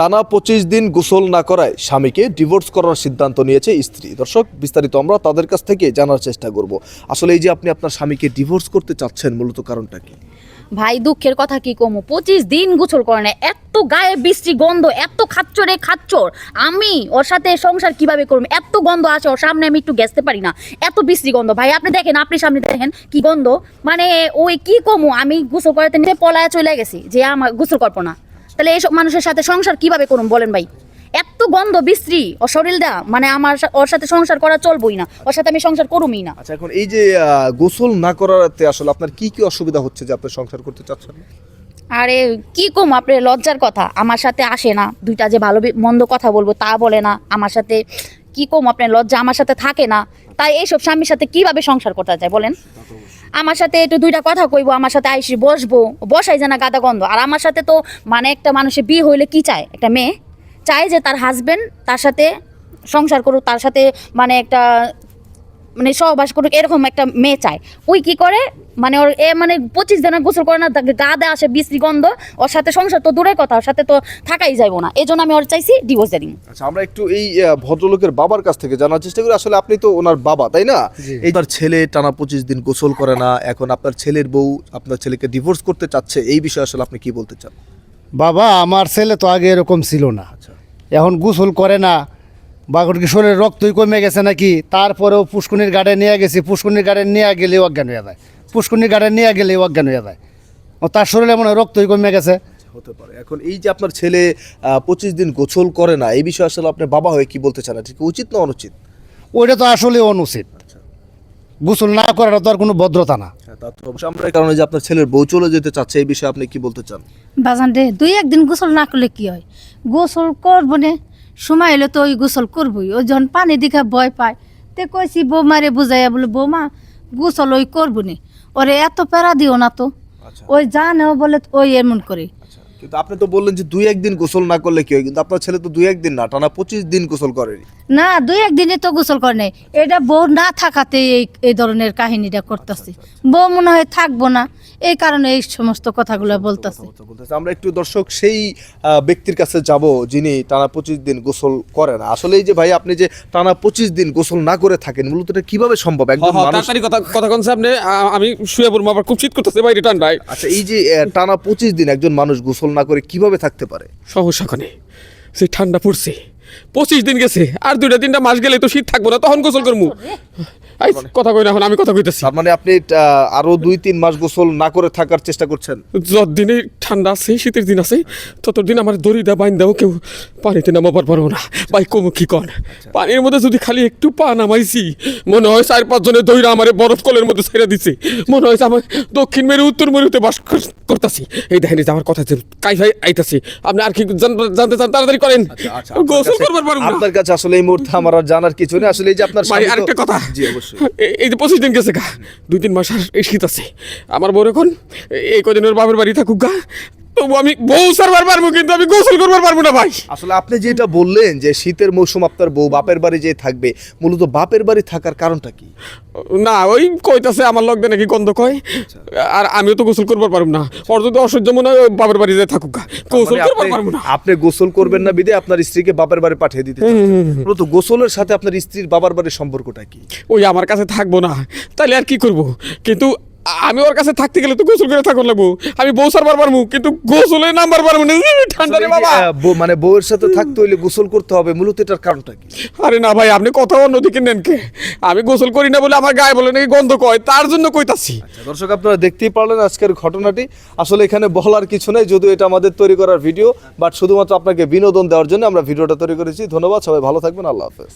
টানা পঁচিশ দিন গোসল না করায় স্বামীকে ডিভোর্স করার সিদ্ধান্ত নিয়েছে স্ত্রী। দর্শক, বিস্তারিত আমরা তাদের কাছ থেকে জানার চেষ্টা করব। আসলে এই যে আপনি আপনার স্বামীকে ডিভোর্স করতে চাচ্ছেন, মূলত কারণটা কি? ভাই, দুঃখের কথা কি কমু? পঁচিশ দিন গোসল করে না এত গায়ে বৃষ্টি গন্ধ, এত খাচ্চরে খাচ্চর আমি ওর সাথে সংসার কীভাবে করব? এত গন্ধ আছে ওর সামনে, আমি একটু গেছতে পারি না। এত বৃষ্টি গন্ধ। ভাই, আপনি দেখেন, আপনি সামনে দেখেন কি গন্ধ। মানে ওই কি কমু? আমি গোসল করাতে নিয়ে পলায় চলে গেছি যে আমার গোসল করব না। তাহলে এইসব মানুষের সাথে সংসার কীভাবে করুন বলেন ভাই? এত গন্ধ বিশ্রী। ও শরীরটা মানে আমার ওর সাথে সংসার করা চলবই না। ওর সাথে আমি সংসার করুমই না। আচ্ছা এখন এই যে গোসল না করাতে আসলে আপনার কি কি অসুবিধা হচ্ছে যে আপনি সংসার করতে চাচ্ছেন আরে কি কম আপনি লজ্জার কথা। আমার সাথে আসে না। দুইটা যে ভালো মন্দ কথা বলব তা বলে না। আমার সাথে কি কম আপনার লজ্জা আমার সাথে থাকে না। তাই এইসব স্বামীর সাথে কীভাবে সংসার করতে যায় বলেন? আমার সাথে একটু দুইটা কথা কইবো, আমার সাথে আইসি বসবো, বসাই যেন গাদা গন্ধ। আর আমার সাথে তো মানে একটা মানুষের বিয়ে হইলে কি চায়? একটা মেয়ে চায় যে তার হাজবেন্ড তার সাথে সংসার করুক, তার সাথে মানে একটা মানে সহবাস করুক এরকম একটা মেয়ে চায়। ওই কি করে? মানে ওর এ মানে পঁচিশ দিনের গোসল করে না তাকে গা দেয় আসে বিশ্রী গন্ধ ওর সাথে সংসার তো দূরের কথা ওর সাথে তো থাকাই যাইবো না। এই জন্য আমি ওর চাইছি ডিভোর্স দিয়ে দিন। আচ্ছা আমরা একটু এই ভদ্রলোকের বাবার কাছ থেকে জানার চেষ্টা করি। আসলে আপনি তো ওনার বাবা তাই না? এইবার ছেলে টানা পঁচিশ দিন গোসল করে না এখন আপনার ছেলের বউ আপনার ছেলেকে ডিভোর্স করতে চাচ্ছে এই বিষয়ে আসলে আপনি কি বলতে চান? বাবা আমার ছেলে তো আগে এরকম ছিল না। আচ্ছা। এখন গোসল করে না বা ওর কি শরীরে রক্তই কমে গেছে নাকি? তারপরেও পুষ্কুনির গাড়ি নিয়ে গেছি পুষ্কুনির গাড়ি নিয়ে গেলে অজ্ঞান হয়ে যায়। পুষ্কুনির গাড়ি নিয়ে গেলে অজ্ঞান হয়ে যায়। ও তার শরীরে মনে হয় রক্তই কমে গেছে। হতে পারে। এখন এই যে আপনার ছেলে পঁচিশ দিন গোসল করে না এই বিষয়ে আসলে আপনার বাবা হয়ে কি বলতে চান? ঠিক উচিত না অনুচিত? ওইটা তো আসলে অনুচিত। গোসল না করাটা তো আর কোনো ভদ্রতা না। হ্যাঁ তা তো অবশ্যই। আমরা কারণে যে আপনার ছেলের বউ চলে যেতে চাচ্ছে এই বিষয়ে আপনি কি বলতে চান? বাজান রে দুই একদিন গোসল না করলে কি হয়? গোসল করব নে। সময় এলো তো ওই গোসল করবই। ওই যখন পানি দেখা ভয় পায় তে কইছি বৌমারে বুঝাইয়া বলে বৌমা গোসল ওই করব নি। ওরে এত প্যারা দিও না তো। ওই যা নেও বলে ওই এমন করে। আচ্ছা কিন্তু আপনি তো বললেন যে দুই একদিন গোসল না করলে কি হয়? কিন্তু আপনার ছেলে তো দুই একদিন না টানা পঁচিশ দিন গোসল করেনি। না দুই একদিনে তো গোসল করে নেই। এটা বউ না থাকাতে এই এই ধরনের কাহিনীটা করতেছে। বউ মনে হয় থাকব না। এই কারণে এই সমস্ত কথাগুলো বলতেছে। আমরা একটু দর্শক সেই ব্যক্তির কাছে যাব যিনি টানা পঁচিশ দিন গোসল করে না। আসলে এই যে ভাই আপনি যে টানা পঁচিশ দিন গোসল না করে থাকেন মূলত এটা কীভাবে সম্ভব? একজন হ্যাঁ, তাড়াতাড়ি কথা কথা কোন আপনি আমি শুয়ে পড়ব আবার খুব শীত করতেছে বাইরে ঠান্ডায় আচ্ছা এই যে টানা পঁচিশ দিন একজন মানুষ গোসল না করে কীভাবে থাকতে পারে? সমস্যা কানে সে ঠান্ডা পড়ছে। পঁচিশ দিন গেছে আর দুইটা তিনটা মাস গেলে তো শীত থাকব না তখন গোসল করব আই কথা কই না এখন আমি কথা কইতেছি। তার মানে আপনি আহ, আরও দুই তিন মাস গোসল না করে থাকার চেষ্টা করছেন? যতদিনে ঠান্ডা আছে শীতের দিন আছে ততদিন আমার দড়িটা বাইন দাও কেউ পানিতে নামাবার পারব না। ভাই কম কি কর পানির মধ্যে যদি খালি একটু পা নামাইছি মনে হয় চার পাঁচ জনের দইরা আমার বরফ কলের মধ্যে ছেড়ে দিছে। মনে হয় যে আমার দক্ষিণ মেরু উত্তর মেরুতে বাস কর- করতাছি। এই দেখেন এই যে আমার কথা যে কাই ভাই আইতাছি। আপনি আর কি জান- জানতে চান তাড়াতাড়ি করেন। আচ্ছা, আপনার গোসল আপনার কাছে আসলে এই মুহূর্তে আমার আর জানার কিছু নেই। আসলে এই যে আপনার ভাই আরেকটা কথা। জি অবশ্যই। এই যে পঁচিশ দিন গেছে গা। দুই তিন মাস আর এই শীত আছে। আমার বউ এখন এই কদিন ওর বাপের বাড়ি থাকুক গা। তবু আমি বউ সারবার পারব কিন্তু আমি গোসল করবার পারব না ভাই। আসলে আপনি যেটা বললেন যে শীতের মৌসুম আপনার বউ বাপের বাড়ি যে থাকবে মূলত বাপের বাড়ি থাকার কারণটা কি? না ওই কইতাছে আমার লোক নাকি গন্ধ কয়। আর আমিও তো গোসল করবার পারব না। ওর যদি অসহ্য মনে হয় বাপের বাড়ি যায় থাকুক গোসল মানে করবার পারব না। আপনি গোসল করবেন না বিদে আপনার স্ত্রীকে বাপের বাড়ি পাঠিয়ে দিতে মূলত গোসলের সাথে আপনার স্ত্রীর বাবার বাড়ির সম্পর্কটা কি? ওই আমার কাছে থাকব না। তাহলে আর কি করব? কিন্তু আমি ওর কাছে থাকতে গেলে তো গোসল করে থাকুন লাগবো। আমি বউ সারবার পারব কিন্তু গোসলে নাম্বার পারব না। ঠান্ডা রে বাবা। মানে বউয়ের সাথে থাকতে হইলে গোসল করতে হবে মূলত এটার কারণটা কি? আরে না ভাই আপনি কথা অন্যদিকে নেন কে? আমি গোসল করি না বলে আমার গায়ে বলে নাকি গন্ধ কয় তার জন্য কইতাছি। আচ্ছা, দর্শক আপনারা দেখতেই পারলেন আজকের ঘটনাটি। আসলে এখানে বলার কিছু নেই যদিও এটা আমাদের তৈরি করার ভিডিও বাট শুধুমাত্র আপনাকে বিনোদন দেওয়ার জন্য আমরা ভিডিওটা তৈরি করেছি। ধন্যবাদ সবাই ভালো থাকবেন আল্লাহ হাফেজ।